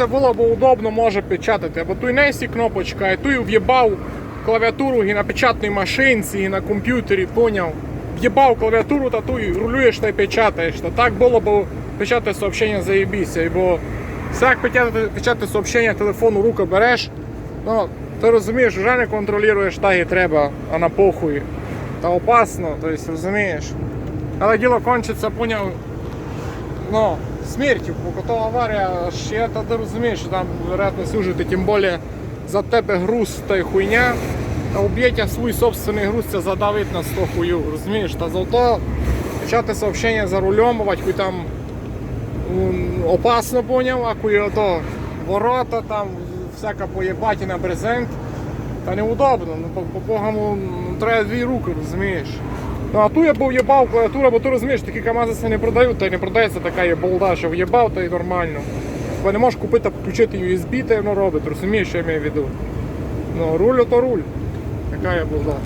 Це було б удобно, може печатати, бо тут несі кнопочка, і тут в'їбав клавіатуру і на печатній машинці, і на комп'ютері, поняв. В'їбав клавіатуру та ту і рулюєш та й печатаєш. Та так було б печатати сообщення заєбіся. Бо всяк печатати, печатати сообщення телефону руку береш, ну, ти розумієш, вже не контролюєш, так і треба, а на похуй. Та опасно, тобто розумієш. Але діло кончиться, поняв, ну, смертью, бо то аварія ще, ти розумієш, що там вероятно служити, тим більше за тебе груз та й хуйня, та уб'єте свій собственний груз, це задавить на 100 хую, розумієш, та зато печати сообщення за рулем, хуй там опасно поняв, а хуй ото ворота, там всяка поєбатіна брезент, та неудобно, ну по- по-богому треба дві руки, розумієш. Ну а ту я був їбав клавіатура, бо ти розумієш, такі КАМАЗи не продають, та й не продається така є болда, що в'єбав, та й нормально. Бо не можеш купити, включити USB, та й воно робить, розумієш, що я маю в виду. Ну, руль то руль. Така є болда.